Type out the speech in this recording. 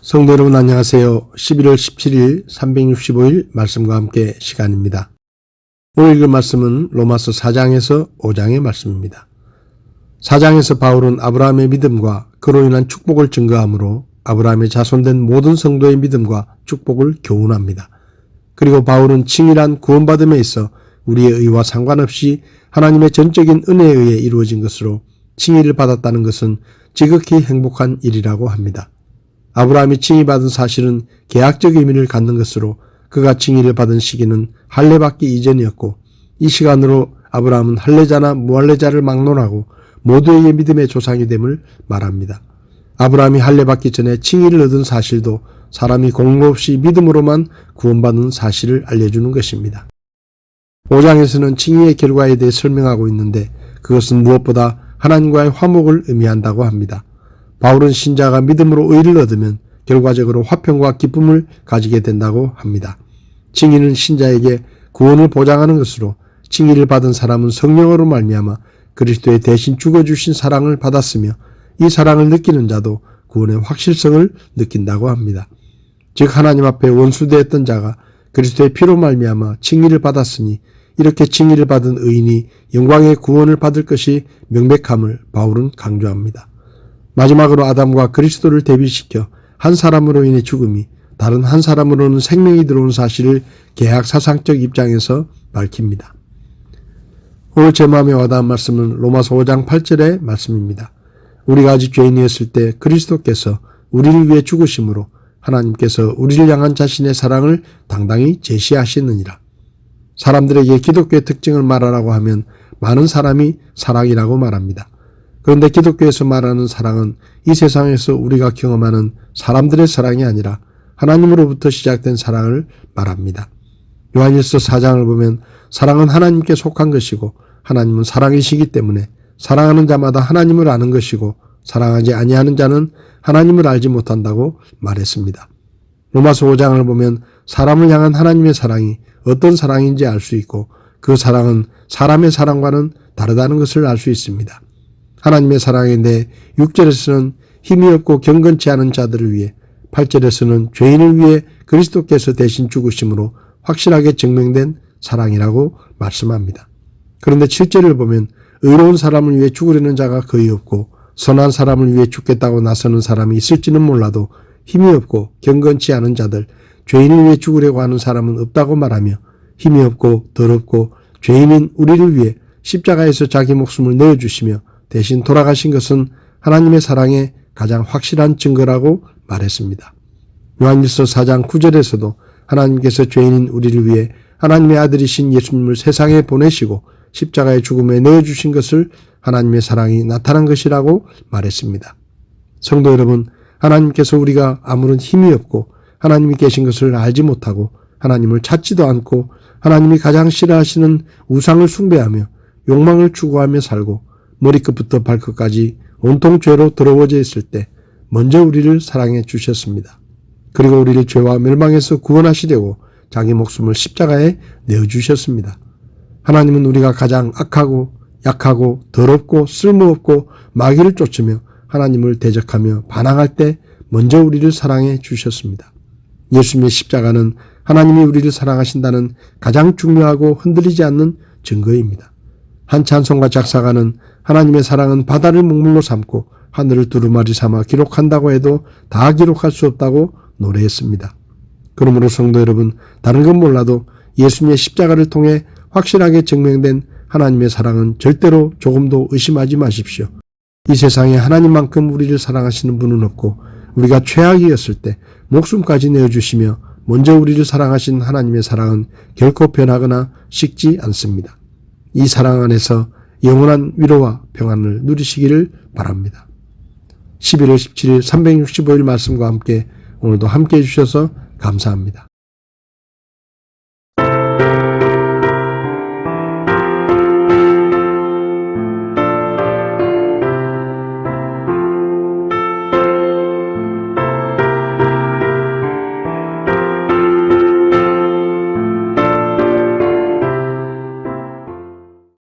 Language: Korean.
성도 여러분 안녕하세요. 11월 17일 365일 말씀과 함께 시간입니다. 오늘 읽을 말씀은 로마서 4장에서 5장의 말씀입니다. 4장에서 바울은 아브라함의 믿음과 그로 인한 축복을 증거하므로 아브라함의 자손된 모든 성도의 믿음과 축복을 교훈합니다. 그리고 바울은 칭이란 구원받음에 있어 우리의 의와 상관없이 하나님의 전적인 은혜에 의해 이루어진 것으로 칭의를 받았다는 것은 지극히 행복한 일이라고 합니다. 아브라함이 칭의받은 사실은 계약적 의미를 갖는 것으로 그가 칭의를 받은 시기는 할례받기 이전이었고 이 시간으로 아브라함은 할례자나 무할례자를 막론하고 모두에게 믿음의 조상이 됨을 말합니다. 아브라함이 할례받기 전에 칭의를 얻은 사실도 사람이 공로 없이 믿음으로만 구원받는 사실을 알려주는 것입니다. 5장에서는 칭의의 결과에 대해 설명하고 있는데 그것은 무엇보다 하나님과의 화목을 의미한다고 합니다. 바울은 신자가 믿음으로 의를 얻으면 결과적으로 화평과 기쁨을 가지게 된다고 합니다. 칭의는 신자에게 구원을 보장하는 것으로 칭의를 받은 사람은 성령으로 말미암아 그리스도의 대신 죽어주신 사랑을 받았으며 이 사랑을 느끼는 자도 구원의 확실성을 느낀다고 합니다. 즉 하나님 앞에 원수되었던 자가 그리스도의 피로 말미암아 칭의를 받았으니 이렇게 칭의를 받은 의인이 영광의 구원을 받을 것이 명백함을 바울은 강조합니다. 마지막으로 아담과 그리스도를 대비시켜 한 사람으로 인해 죽음이 다른 한 사람으로는 생명이 들어온 사실을 계약 사상적 입장에서 밝힙니다. 오늘 제 마음에 와닿은 말씀은 로마서 5장 8절의 말씀입니다. 우리가 아직 죄인이었을 때 그리스도께서 우리를 위해 죽으심으로 하나님께서 우리를 향한 자신의 사랑을 당당히 제시하시느니라. 사람들에게 기독교의 특징을 말하라고 하면 많은 사람이 사랑이라고 말합니다. 그런데 기독교에서 말하는 사랑은 이 세상에서 우리가 경험하는 사람들의 사랑이 아니라 하나님으로부터 시작된 사랑을 말합니다. 요한일서 4장을 보면 사랑은 하나님께 속한 것이고 하나님은 사랑이시기 때문에 사랑하는 자마다 하나님을 아는 것이고 사랑하지 아니하는 자는 하나님을 알지 못한다고 말했습니다. 로마서 5장을 보면 사람을 향한 하나님의 사랑이 어떤 사랑인지 알 수 있고 그 사랑은 사람의 사랑과는 다르다는 것을 알 수 있습니다. 하나님의 사랑인데 6절에서는 힘이 없고 경건치 않은 자들을 위해 8절에서는 죄인을 위해 그리스도께서 대신 죽으심으로 확실하게 증명된 사랑이라고 말씀합니다. 그런데 7절을 보면 의로운 사람을 위해 죽으려는 자가 거의 없고 선한 사람을 위해 죽겠다고 나서는 사람이 있을지는 몰라도 힘이 없고 경건치 않은 자들, 죄인을 위해 죽으려고 하는 사람은 없다고 말하며 힘이 없고 더럽고 죄인인 우리를 위해 십자가에서 자기 목숨을 내어주시며 대신 돌아가신 것은 하나님의 사랑의 가장 확실한 증거라고 말했습니다. 요한일서 4장 9절에서도 하나님께서 죄인인 우리를 위해 하나님의 아들이신 예수님을 세상에 보내시고 십자가의 죽음에 내어주신 것을 하나님의 사랑이 나타난 것이라고 말했습니다. 성도 여러분, 하나님께서 우리가 아무런 힘이 없고 하나님이 계신 것을 알지 못하고 하나님을 찾지도 않고 하나님이 가장 싫어하시는 우상을 숭배하며 욕망을 추구하며 살고 머리끝부터 발끝까지 온통 죄로 더러워져 있을 때 먼저 우리를 사랑해 주셨습니다. 그리고 우리를 죄와 멸망에서 구원하시려고 자기 목숨을 십자가에 내어 주셨습니다. 하나님은 우리가 가장 악하고 약하고 더럽고 쓸모없고 마귀를 쫓으며 하나님을 대적하며 반항할 때 먼저 우리를 사랑해 주셨습니다. 예수님의 십자가는 하나님이 우리를 사랑하신다는 가장 중요하고 흔들리지 않는 증거입니다. 한 찬송가 작사가는 하나님의 사랑은 바다를 목물로 삼고 하늘을 두루마리 삼아 기록한다고 해도 다 기록할 수 없다고 노래했습니다. 그러므로 성도 여러분, 다른 건 몰라도 예수님의 십자가를 통해 확실하게 증명된 하나님의 사랑은 절대로 조금도 의심하지 마십시오. 이 세상에 하나님만큼 우리를 사랑하시는 분은 없고 우리가 최악이었을 때 목숨까지 내어주시며 먼저 우리를 사랑하신 하나님의 사랑은 결코 변하거나 식지 않습니다. 이 사랑 안에서 영원한 위로와 평안을 누리시기를 바랍니다. 11월 17일 365일 말씀과 함께 오늘도 함께 해주셔서 감사합니다.